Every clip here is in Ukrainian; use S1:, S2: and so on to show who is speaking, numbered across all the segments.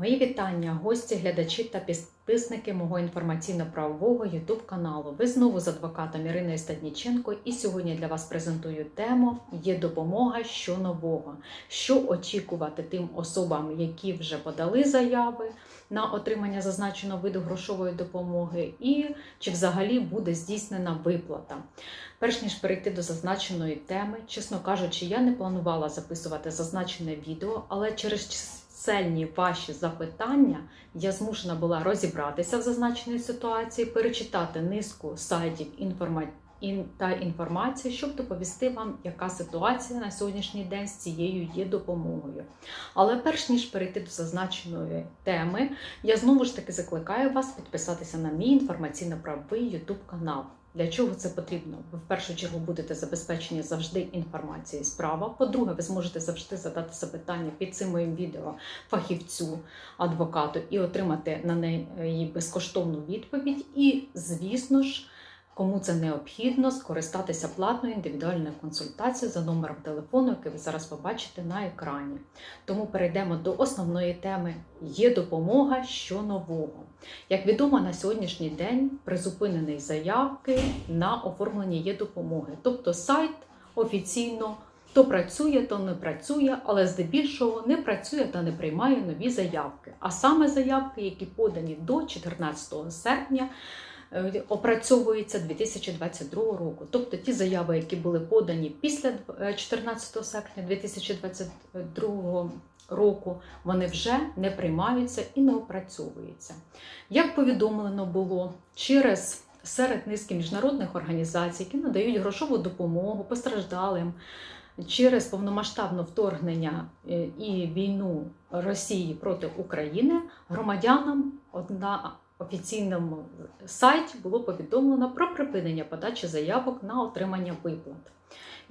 S1: Мої вітання, гості, глядачі та підписники мого інформаційно-правового YouTube каналу. Ви знову з адвокатом Іриною Стадніченко, і сьогодні для вас презентую тему Є допомога що нового, що очікувати тим особам, які вже подали заяви на отримання зазначеного виду грошової допомоги, і чи взагалі буде здійснена виплата. Перш ніж перейти до зазначеної теми, чесно кажучи, я не планувала записувати зазначене відео, але через чисельні ваші запитання я змушена була розібратися в зазначеній ситуації, перечитати низку сайтів інформа... та інформації, щоб доповісти вам, яка ситуація на сьогоднішній день з цією є допомогою. Але перш ніж перейти до зазначеної теми, я знову ж таки закликаю вас підписатися на мій інформаційно-правовий YouTube канал. Для чого це потрібно? Ви в першу чергу будете забезпечені завжди інформацією справа. По-друге, ви зможете завжди задати запитання під цим моїм відео фахівцю, адвокату і отримати на неї безкоштовну відповідь. І, звісно ж, кому це необхідно, скористатися платною індивідуальною консультацією за номером телефону, який ви зараз побачите на екрані. Тому перейдемо до основної теми: є допомога що нового. Як відомо, на сьогоднішній день призупинений заявки на оформлення є допомоги. Тобто сайт офіційно то працює, то не працює, але здебільшого не працює та не приймає нові заявки. А саме заявки, які подані до 14 серпня. Е, Опрацьовується 2022 року, тобто ті заяви, які були подані після е, 14 серпня 2022 року, вони вже не приймаються і не опрацьовуються. Як повідомлено було через серед низки міжнародних організацій, які надають грошову допомогу постраждалим через повномасштабне вторгнення е, і війну Росії проти України, громадянам на офіційному сайті було повідомлено про припинення подачі заявок на отримання виплат.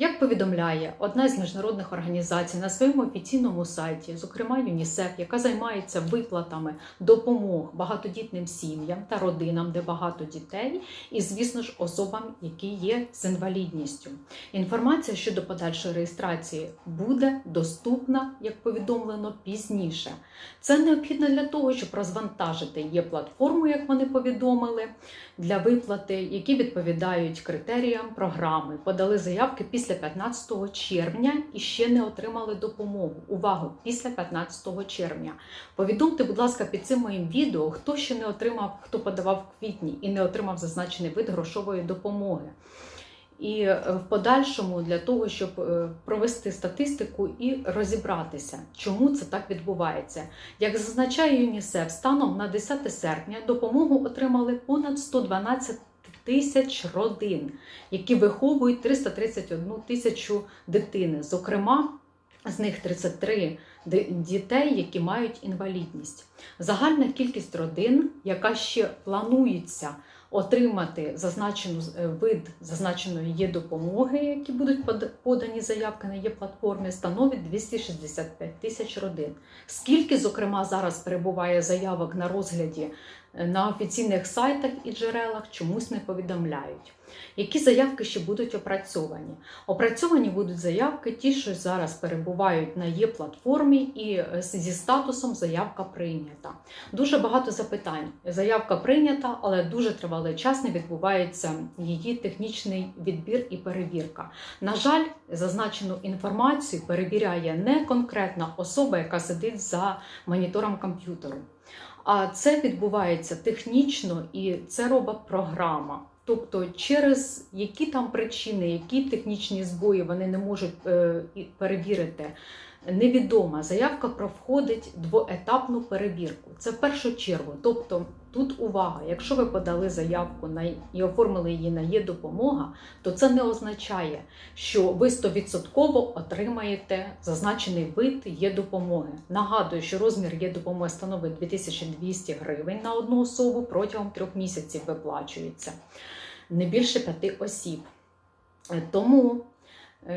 S1: Як повідомляє одна з міжнародних організацій на своєму офіційному сайті, зокрема ЮНІСЕФ, яка займається виплатами допомог багатодітним сім'ям та родинам, де багато дітей, і, звісно ж, особам, які є з інвалідністю. Інформація щодо подальшої реєстрації буде доступна, як повідомлено, пізніше. Це необхідно для того, щоб розвантажити є платформу, як вони повідомили, для виплати, які відповідають критеріям програми. Подали заявки після 15 червня і ще не отримали допомогу. Увагу! Після 15 червня. Повідомте, будь ласка, під цим моїм відео, хто ще не отримав, хто подавав в квітні і не отримав зазначений вид грошової допомоги. І е, в подальшому для того, щоб е, провести статистику і розібратися, чому це так відбувається. Як зазначає ЮНІСЕФ, станом на 10 серпня допомогу отримали понад 112 тисяч родин, які виховують 331 тисячу дитини. Зокрема, з них 33 дітей, які мають інвалідність. Загальна кількість родин, яка ще планується отримати зазначену е, вид зазначеної є допомоги, які будуть подані заявки на є платформі, становить 265 тисяч родин. Скільки, зокрема, зараз перебуває заявок на розгляді на офіційних сайтах і джерелах, чомусь не повідомляють. Які заявки ще будуть опрацьовані? Опрацьовані будуть заявки, ті, що зараз перебувають на є платформі і е, зі статусом заявка прийнята. Дуже багато запитань. Заявка прийнята, але дуже тривалий час не відбувається її технічний відбір і перевірка. На жаль, зазначену інформацію перевіряє не конкретна особа, яка сидить за монітором комп'ютеру. А це відбувається технічно і це робить програма. Тобто, через які там причини, які технічні збої вони не можуть е, перевірити, невідомо. Заявка проходить двоетапну перевірку. Це в першу чергу. Тобто, тут увага, якщо ви подали заявку на і оформили її на є допомога, то це не означає, що ви 100% отримаєте зазначений вид є допомоги. Нагадую, що розмір є допомоги становить 2200 гривень на одну особу протягом трьох місяців виплачується не більше п'яти осіб. Е, Тому,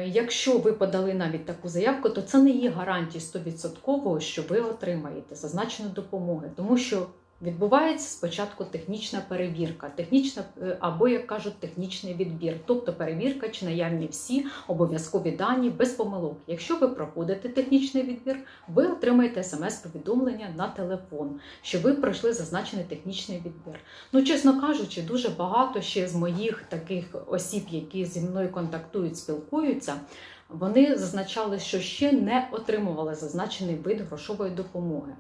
S1: якщо ви подали навіть таку заявку, то це не є гарантією 100%, що ви отримаєте зазначену допомогу, тому що Відбувається спочатку технічна перевірка, технічна е, або, як кажуть, технічний відбір, тобто перевірка, чи наявні всі обов'язкові дані без помилок. Якщо ви проходите технічний відбір, ви отримаєте смс-повідомлення на телефон, що ви пройшли зазначений технічний відбір. Ну, чесно кажучи, дуже багато ще з моїх таких осіб, які зі мною контактують, спілкуються. Вони зазначали, що ще не отримували зазначений вид грошової допомоги.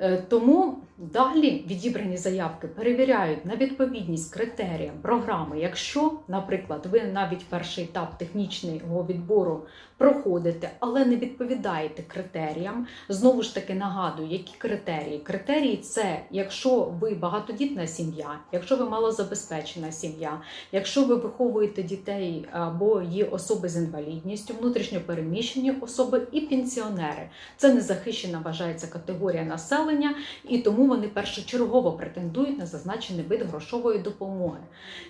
S1: Е, Тому далі відібрані заявки перевіряють на відповідність критеріям програми. Якщо, наприклад, ви навіть перший етап технічного відбору проходите, але не відповідаєте критеріям, знову ж таки нагадую, які критерії. Критерії це якщо ви багатодітна сім'я, якщо ви малозабезпечена сім'я, якщо ви виховуєте дітей або є особи з інвалідністю, внутрішньопереміщені особи і пенсіонери. Це незахищена вважається категорія населення, і тому вони першочергово претендують на зазначений вид грошової допомоги.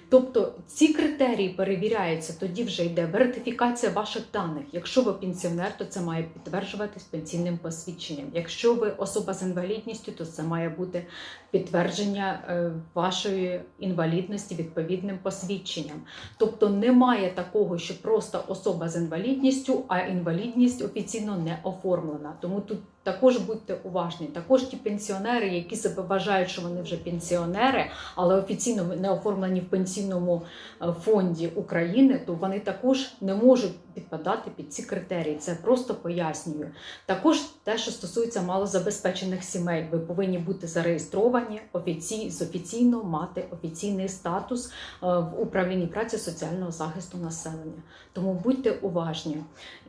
S1: Тобто ці критерії перевіряються, тоді вже йде верифікація ваших даних. Якщо ви пенсіонер, то це має підтверджуватись пенсійним посвідченням. Якщо ви особа з інвалідністю, то це має бути підтвердження е, вашої інвалідності відповідним посвідченням. Тобто немає такого, що просто особа з інвалідністю, а інвалідність офіційно не оформлена. Тому тут також будьте уважні. Також ті пенсіонери, які себе вважають, що вони вже пенсіонери, але офіційно не оформлені в пенсійному е, фонді України, то вони також не можуть підпадати під ці критерії. Це просто пояснюю. Також те, що стосується малозабезпечених сімей, ви повинні бути зареєстровані офіцій, з офіційно мати офіційний статус е, в управлінні праці соціального захисту населення. Тому будьте уважні.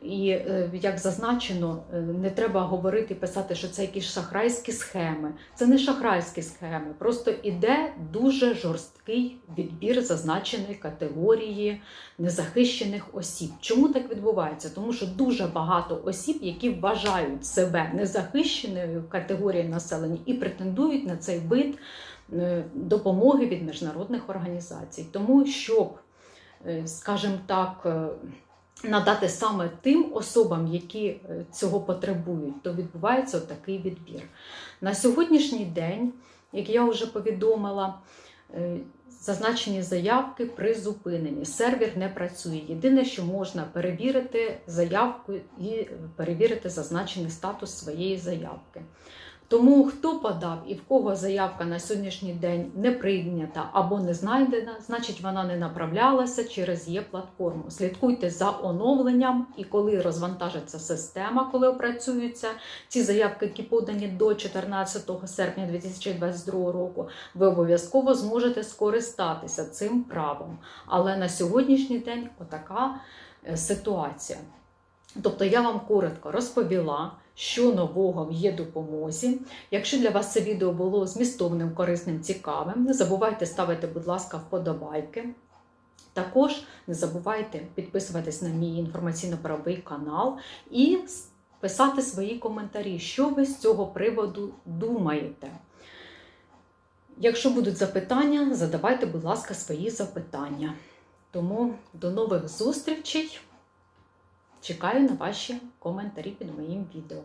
S1: І е, як зазначено, не треба говорити і писати, що це якісь шахрайські схеми. Це не шахрайські схеми, просто іде дуже жорсткий відбір зазначеної категорії незахищених осіб. Чому так відбувається? Тому що дуже багато осіб, які вважають себе незахищеною категорією населення і претендують на цей вид е, допомоги від міжнародних організацій. Тому щоб, е, скажімо так, е, надати саме тим особам, які е, цього потребують, то відбувається такий відбір. На сьогоднішній день, як я вже повідомила, е, зазначені заявки призупинені. Сервер не працює. Єдине, що можна перевірити заявку і перевірити зазначений статус своєї заявки. Тому хто подав і в кого заявка на сьогоднішній день не прийнята або не знайдена, значить вона не направлялася через є платформу. Слідкуйте за оновленням, і коли розвантажиться система, коли опрацюються ці заявки, які подані до 14 серпня 2022 року, ви обов'язково зможете скористатися цим правом. Але на сьогоднішній день отака е, ситуація. Тобто я вам коротко розповіла, що нового в є допомозі. Якщо для вас це відео було змістовним, корисним, цікавим, не забувайте ставити, будь ласка, вподобайки. Також не забувайте підписуватись на мій інформаційно-правовий канал і писати свої коментарі, що ви з цього приводу думаєте. Якщо будуть запитання, задавайте, будь ласка, свої запитання. Тому до нових зустрічей! Чекаю на ваші коментарі під моїм відео.